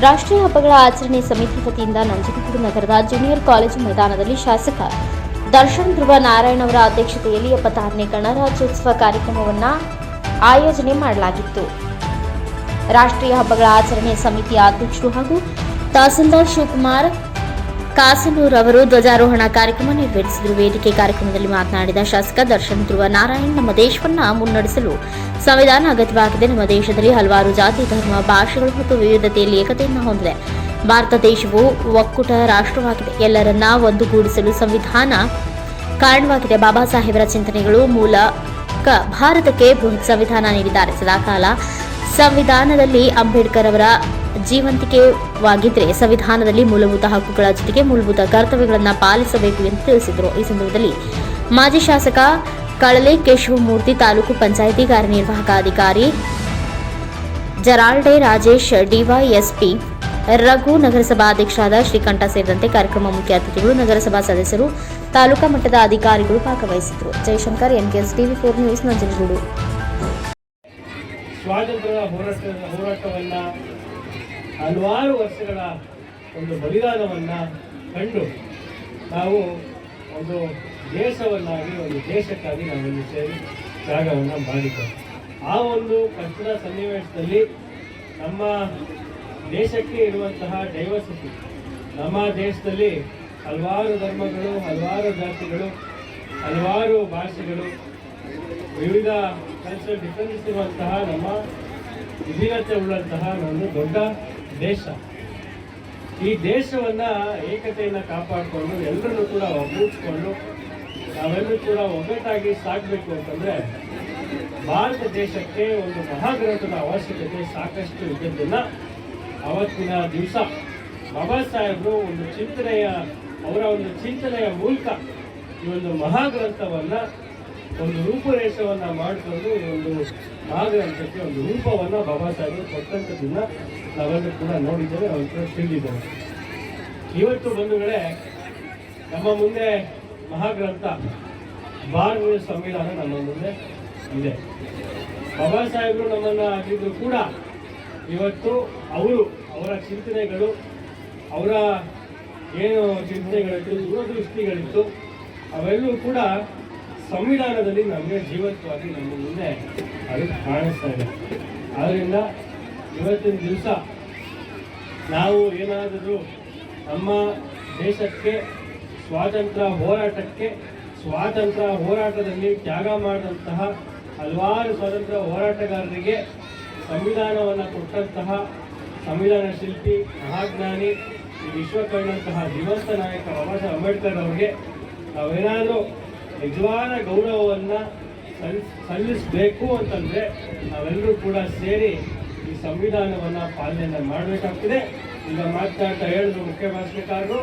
ರಾಷ್ಟ್ರೀಯ ಹಬ್ಬಗಳ ಆಚರಣೆ ಸಮಿತಿ ವತಿಯಿಂದ ನಂಜನಗೂಡು ನಗರದ ಜೂನಿಯರ್ ಕಾಲೇಜು ಮೈದಾನದಲ್ಲಿ ಶಾಸಕ ದರ್ಶನ್ ಧ್ರುವ ನಾರಾಯಣ್ ಅವರ ಅಧ್ಯಕ್ಷತೆಯಲ್ಲಿ ಎಪ್ಪತ್ತಾರನೇ ಗಣರಾಜ್ಯೋತ್ಸವ ಕಾರ್ಯಕ್ರಮವನ್ನು ಆಯೋಜನೆ ಮಾಡಲಾಗಿತ್ತು. ರಾಷ್ಟ್ರೀಯ ಹಬ್ಬಗಳ ಆಚರಣೆ ಸಮಿತಿಯ ಅಧ್ಯಕ್ಷರು ಹಾಗೂ ತಹಸೀಲ್ದಾರ್ ಶಿವಕುಮಾರ್ ಕಾಸನೂರ್ ಅವರು ಧ್ವಜಾರೋಹಣ ಕಾರ್ಯಕ್ರಮ ನೆರವೇರಿಸಿದರು. ವೇದಿಕೆ ಕಾರ್ಯಕ್ರಮದಲ್ಲಿ ಮಾತನಾಡಿದ ಶಾಸಕ ದರ್ಶನ್ ಧ್ರುವ, ನಾರಾಯಣ್, ನಮ್ಮ ದೇಶವನ್ನ ಮುನ್ನಡೆಸಲು ಸಂವಿಧಾನ ಅಗತ್ಯವಾಗಿದೆ. ನಮ್ಮ ದೇಶದಲ್ಲಿ ಹಲವಾರು ಜಾತಿ, ಧರ್ಮ, ಭಾಷೆಗಳು ಮತ್ತು ವಿವಿಧತೆಯಲ್ಲಿ ಏಕತೆಯನ್ನು ಹೊಂದಿದೆ ಭಾರತ ದೇಶವು ಒಕ್ಕೂಟ ರಾಷ್ಟ್ರವಾಗಿದೆ. ಎಲ್ಲರನ್ನ ಒಂದುಗೂಡಿಸಲು ಸಂವಿಧಾನ ಕಾರಣವಾಗಿದೆ. ಬಾಬಾ ಸಾಹೇಬರ ಚಿಂತನೆಗಳು ಮೂಲ ಭಾರತಕ್ಕೆ ಬೃಹತ್ ಸಂವಿಧಾನ ನೀಡಿದ್ದಾರೆ. ಸದಾಕಾಲ ಸಂವಿಧಾನದಲ್ಲಿ ಅಂಬೇಡ್ಕರ್ ಅವರ ಜೀವಂತಿಕೆವಾಗಿದ್ದರೆ ಸಂವಿಧಾನದಲ್ಲಿ ಮೂಲಭೂತ ಹಕ್ಕುಗಳ ಜೊತೆಗೆ ಮೂಲಭೂತ ಕರ್ತವ್ಯಗಳನ್ನು ಪಾಲಿಸಬೇಕು ಎಂದು ತಿಳಿಸಿದರು. ಈ ಸಂದರ್ಭದಲ್ಲಿ ಮಾಜಿ ಶಾಸಕ ಕಳಲೆ ಕೇಶವಮೂರ್ತಿ, ತಾಲೂಕು ಪಂಚಾಯಿತಿ ಕಾರ್ಯನಿರ್ವಾಹಕ ಅಧಿಕಾರಿ ಜರಾಲ್ಡೆ ರಾಜೇಶ್, ಡಿವೈಎಸ್ಪಿ ರಘು, ನಗರಸಭಾ ಅಧ್ಯಕ್ಷರಾದ ಶ್ರೀಕಂಠ ಸೇರಿದಂತೆ ಕಾರ್ಯಕ್ರಮ ಮುಖ್ಯ ಅತಿಥಿಗಳು, ನಗರಸಭಾ ಸದಸ್ಯರು, ತಾಲೂಕಾ ಮಟ್ಟದ ಅಧಿಕಾರಿಗಳು ಭಾಗವಹಿಸಿದರು. Jayashankar NKS TV four news, Nanjangud. ಸ್ವಾತಂತ್ರ್ಯ ಹೋರಾಟ ಹೋರಾಟವನ್ನ ಹಲವಾರು ವರ್ಷಗಳ ಒಂದು ಬಲಿದಾನವನ್ನು ಕಂಡು ನಾವು ಒಂದು ದೇಶವನ್ನಾಗಿ, ಒಂದು ದೇಶಕ್ಕಾಗಿ ನಾವೊಂದು ಸೇರಿ ತ್ಯಾಗವನ್ನು ಮಾಡಿದ್ದೇವೆ. ಆ ಒಂದು ಕಷ್ಟದ ಸನ್ನಿವೇಶದಲ್ಲಿ ನಮ್ಮ ದೇಶಕ್ಕೆ ಇರುವಂತಹ ಡೈವರ್ಸಿಟಿ ನಮ್ಮ ದೇಶದಲ್ಲಿ ಹಲವಾರು ಧರ್ಮಗಳು, ಹಲವಾರು ಜಾತಿಗಳು, ಹಲವಾರು ಭಾಷೆಗಳು, ವಿವಿಧ ಕಲ್ಚರ್ ಡಿಫರೆನ್ಸ್ ಇರುವಂತಹ ನಮ್ಮ ವಿಭಿನ್ನತೆ ಉಳ್ಳಂತಹ ಒಂದು ದೊಡ್ಡ ದೇಶ. ಈ ದೇಶವನ್ನು ಏಕತೆಯನ್ನು ಕಾಪಾಡಿಕೊಂಡು ಎಲ್ಲರನ್ನೂ ಕೂಡ ಒಗ್ಗೂಡಿಸ್ಕೊಂಡು ನಾವೆಲ್ಲರೂ ಕೂಡ ಒಗ್ಗಟ್ಟಾಗಿ ಸಾಗಬೇಕು ಅಂತಂದರೆ ಭಾರತ ದೇಶಕ್ಕೆ ಒಂದು ಮಹಾಗ್ರಂಥದ ಅವಶ್ಯಕತೆ ಸಾಕಷ್ಟು ಇದ್ದದ್ದನ್ನು ಅವತ್ತಿನ ದಿವಸ ಬಾಬಾ ಸಾಹೇಬರು ಒಂದು ಚಿಂತನೆಯ, ಅವರ ಒಂದು ಚಿಂತನೆಯ ಮೂಲಕ ಈ ಒಂದು ಮಹಾಗ್ರಂಥವನ್ನ ಒಂದು ರೂಪುರೇಷವನ್ನ ಮಾಡಿಕೊಂಡು ಒಂದು ಮಹಾಗ್ರಂಥಕ್ಕೆ ಒಂದು ರೂಪವನ್ನ ಬಾಬಾ ಸಾಹೇಬರು ಕೊಟ್ಟಂಥದ್ದನ್ನ ನಾವೆಲ್ಲರೂ ಕೂಡ ನೋಡಿದ್ದೇವೆ ಕೂಡ ತಿಳಿದಿದ್ದೇವೆ. ಇವತ್ತು ಬಂಧುಗಳೇ, ನಮ್ಮ ಮುಂದೆ ಮಹಾಗ್ರಂಥ ಭಾರತೀಯ ಸಂವಿಧಾನ ನಮ್ಮ ಮುಂದೆ ಇದೆ. ಬಾಬಾ ಸಾಹೇಬರು ನಮ್ಮನ್ನ ಆಗಿದ್ರು ಕೂಡ ಇವತ್ತು ಅವರು ಅವರ ಚಿಂತನೆಗಳು, ಅವರ ಏನು ಚಿಂತನೆಗಳಿತ್ತು, ದೂರದೃಷ್ಟಿಗಳಿತ್ತು ಅವೆಲ್ಲವೂ ಕೂಡ ಸಂವಿಧಾನದಲ್ಲಿ ನಮಗೆ ಜೀವತ್ವಾಗಿ ನಮ್ಮ ಮುಂದೆ ಅದು ಕಾಣಿಸ್ತಾ ಇದೆ. ಆದ್ದರಿಂದ ಇವತ್ತಿನ ದಿವಸ ನಾವು ಏನಾದರೂ ನಮ್ಮ ದೇಶಕ್ಕೆ ಸ್ವಾತಂತ್ರ್ಯ ಹೋರಾಟಕ್ಕೆ, ಸ್ವಾತಂತ್ರ್ಯ ಹೋರಾಟದಲ್ಲಿ ತ್ಯಾಗ ಮಾಡಿದಂತಹ ಹಲವಾರು ಸ್ವಾತಂತ್ರ್ಯ ಹೋರಾಟಗಾರರಿಗೆ ಸಂವಿಧಾನವನ್ನು ಕೊಟ್ಟಂತಹ ಸಂವಿಧಾನ ಶಿಲ್ಪಿ, ಮಹಾಜ್ಞಾನಿ ವಿಶ್ವಕರ್ಣಂತಹ ಜೀವಂತ ನಾಯಕ ಬಾಬಾ ಸಾಹೇಬ್ ಅಂಬೇಡ್ಕರ್ ಅವರಿಗೆ ನಾವೇನಾದರೂ ನಿಜವಾದ ಗೌರವವನ್ನು ಸಲ್, ಸಲ್ಲಿಸಬೇಕು ಅಂತಂದ್ರೆ ನಾವೆಲ್ಲರೂ ಕೂಡ ಸೇರಿ ಈ ಸಂವಿಧಾನವನ್ನ ಪಾಲನೆ ಮಾಡಬೇಕಾಗ್ತದೆ. ಈಗ ಮಾತನಾಡ್ತಾ ಹೇಳಿದ್ರು ಮುಖ್ಯ ಭಾಷಣಕಾರರು.